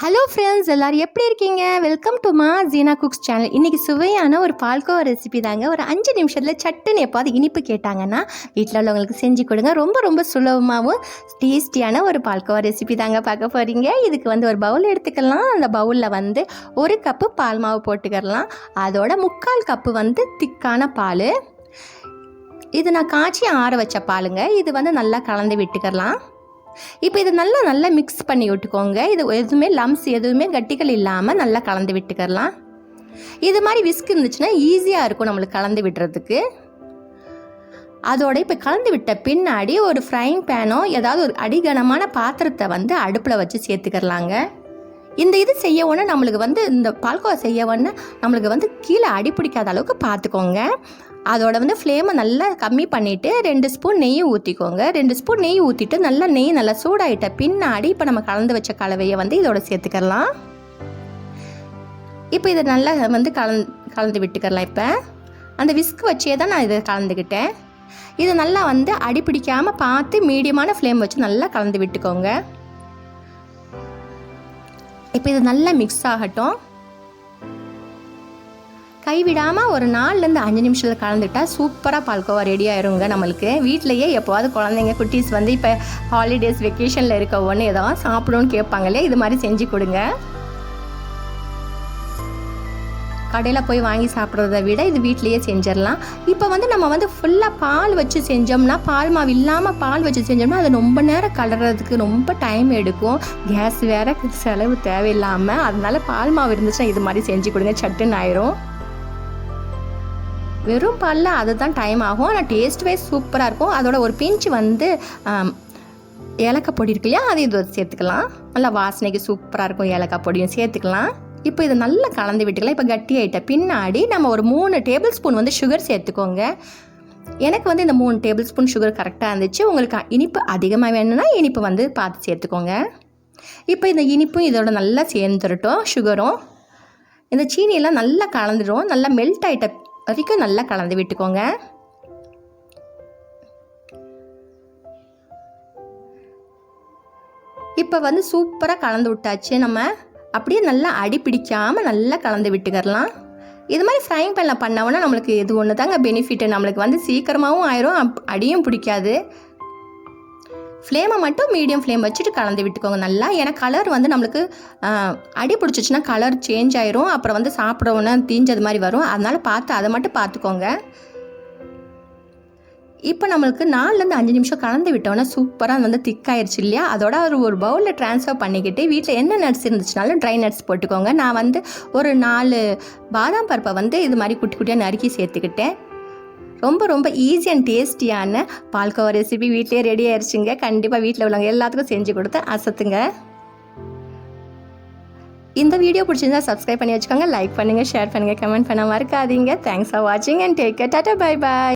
Hello friends எல்லோரும் எப்படி இருக்கீங்க? வெல்கம் டு மா ஜீனா குக்ஸ் சேனல் இன்றைக்கி சுவையான ஒரு பால்கோவா ரெசிபி தாங்க. ஒரு அஞ்சு நிமிஷத்தில் சட்டுன்னு எப்பாவது இனிப்பு கேட்டாங்கன்னா வீட்டில் உள்ளவங்களுக்கு செஞ்சு கொடுங்க. ரொம்ப ரொம்ப சுலபமாகவும் டேஸ்டியான ஒரு பால்கோவா ரெசிபி தாங்க பார்க்க போகிறீங்க இதுக்கு வந்து ஒரு பவுல் எடுத்துக்கலாம். அந்த பவுலில் வந்து ஒரு கப்பு பால் மாவு போட்டுக்கிறலாம் அதோட முக்கால் கப்பு வந்து திக்கான பால். இது நான் காய்ச்சி ஆற வச்ச பாலுங்க. இது வந்து நல்லா கலந்து விட்டுக்கிறலாம் இப்போ இது நல்லா நல்லா மிக்ஸ் பண்ணி விட்டுக்கோங்க. இது எதுவுமே லம்ஸ் எதுவுமே கட்டிகள் இல்லாமல் நல்லா கலந்து விட்டுக்கலாம். இது மாதிரி விஸ்க் இருந்துச்சுன்னா ஈஸியாக இருக்கும் நம்மளுக்கு கலந்து விடுறதுக்கு. அதோட இப்போ கலந்து விட்ட பின்னாடி ஒரு ஃப்ரைங் பேனோ ஏதாவது ஒரு அடிகனமான பாத்திரத்தை வந்து அடுப்பில் வச்சு சேர்த்துக்கிறலாங்க இந்த இது செய்ய உடனே நம்மளுக்கு வந்து இந்த பால்கோவா செய்ய உடனே நம்மளுக்கு வந்து கீழே அடி பிடிக்காத அளவுக்கு பார்த்துக்கோங்க. அதோட வந்து ஃப்ளேமை நல்லா கம்மி பண்ணிவிட்டு ரெண்டு ஸ்பூன் நெய் ஊற்றிக்கோங்க ரெண்டு ஸ்பூன் நெய் ஊற்றிட்டு நல்லா நெய் நல்லா சூடாயிட்ட பின்னாடி இப்போ நம்ம கலந்து வச்ச கலவையை வந்து இதோட சேர்த்துக்கலாம் இப்போ இதை நல்லா வந்து கலந் கலந்து விட்டுக்கலாம் இப்போ. அந்த விஸ்க் வச்சே தான் நான் இதை கலந்துக்கிட்டேன் இது நல்லா வந்து அடி பிடிக்காமல் பார்த்து மீடியமான ஃப்ளேம் வச்சு நல்லா கலந்து விட்டுக்கோங்க. இப்போ இது நல்லா மிக்ஸ் ஆகட்டும். கைவிடாமல் ஒரு நாலுலேருந்து அஞ்சு நிமிஷத்தில் கலந்துட்டா சூப்பராக பால்கோவா ரெடி ஆயிருங்க நம்மளுக்கு. வீட்லேயே எப்போவாது குழந்தைங்க குட்டீஸ் வந்து இப்போ ஹாலிடேஸ் வெக்கேஷனில் இருக்க ஒன்று ஏதாவது சாப்பிடணும்னு கேட்பாங்க இல்லையா? இது மாதிரி செஞ்சு கொடுங்க. கடையில் போய் வாங்கி சாப்பிட்றத விட இது வீட்லேயே செஞ்சிடலாம். இப்போ வந்து நம்ம வந்து ஃபுல்லாக பால் வச்சு செஞ்சோம்னா பால் மாவு இல்லாமல் பால் வச்சு செஞ்சோம்னா அது ரொம்ப நேரம் கலர்றதுக்கு ரொம்ப டைம் எடுக்கும். கேஸ் வேறு செலவு தேவையில்லாமல் அதனால பால் மாவு இருந்துச்சுன்னா இது மாதிரி செஞ்சு கொடுங்க. சட்டுன்னு ஆயிரும். வெறும் பாலில் அதுதான் டைம் ஆகும். ஆனால் டேஸ்ட் வைஸ் சூப்பராக இருக்கும். அதோட ஒரு பிஞ்சு வந்து ஏலக்காய் பொடி இருக்கு இல்லையா? அது இது சேர்த்துக்கலாம். நல்லா வாசனைக்கு சூப்பராக இருக்கும் ஏலக்காய் பொடியும் சேர்த்துக்கலாம். இப்போ இதை நல்லா கலந்து விட்டுக்கலாம். இப்போ கட்டி ஆகிட்ட பின்னாடி நம்ம ஒரு மூணு டேபிள் ஸ்பூன் வந்து சுகர் சேர்த்துக்கோங்க. எனக்கு வந்து இந்த மூணு டேபிள் ஸ்பூன் சுகர் கரெக்டாக இருந்துச்சு. உங்களுக்கு இனிப்பு அதிகமாக வேணும்னா இனிப்பு வந்து பார்த்து சேர்த்துக்கோங்க. இப்போ இந்த இனிப்பும் இதோட நல்லா சேர்ந்துடட்டும் சுகரும் இந்த சீனியெல்லாம் நல்லா கலந்துடும் நல்லா மெல்ட் ஆகிட்ட வரைக்கும் நல்லா கலந்து விட்டுக்கோங்க. இப்போ வந்து சூப்பராக கலந்து விட்டாச்சு. நம்ம அப்படியே நல்லா அடி பிடிக்காமல் நல்லா கலந்து விட்டுக்கரலாம் இது மாதிரி ஃப்ரைங் பேனில் பண்ணோம்னா நம்மளுக்கு இது ஒன்று தாங்க பெனிஃபிட்டு நம்மளுக்கு வந்து சீக்கிரமாகவும் ஆயிரும் அப்- அடியும் பிடிக்காது. ஃப்ளேமை மட்டும் மீடியம் ஃப்ளேம் வச்சுட்டு கலந்து விட்டுக்கோங்க. நல்லா ஏன்னா கலர் வந்து நம்மளுக்கு அடி பிடிச்சிச்சின்னா கலர் சேஞ்ச் ஆயிரும். அப்புறம் வந்து சாப்பிட உடனே தீஞ்சது மாதிரி வரும். அதனால பார்த்து அதை மட்டும் பார்த்துக்கோங்க. இப்போ நம்மளுக்கு நாலுலேருந்து அஞ்சு நிமிஷம் கலந்து விட்டோன்னா சூப்பராக வந்து திக்காயிருச்சு இல்லையா? அதோட ஒரு ஒரு பவுலில் ட்ரான்ஸ்ஃபர் பண்ணிக்கிட்டு வீட்டில் என்ன நட்ஸ் இருந்துச்சுனாலும் ட்ரை நட்ஸ் போட்டுக்கோங்க. நான் வந்து ஒரு நாலு பாதாம் பருப்பை வந்து இது மாதிரி குட்டி குட்டியாக நறுக்கி சேர்த்துக்கிட்டேன். ரொம்ப ரொம்ப ஈஸி அண்ட் டேஸ்டியான பால்கோவா ரெசிபி வீட்டிலே ரெடி ஆயிடுச்சுங்க கண்டிப்பாக வீட்டில் உள்ளவங்க எல்லாத்துக்கும் செஞ்சு கொடுத்து அசத்துங்க. இந்த வீடியோ பிடிச்சிருந்தா சப்ஸ்கிரைப் பண்ணி வச்சுக்கோங்க லைக் பண்ணுங்கள் ஷேர் பண்ணுங்கள் கமெண்ட் பண்ண மறக்காதீங்க. தேங்க்ஸ் ஃபார் வாட்சிங் அண்ட் டேக் டாட்டா பை பாய்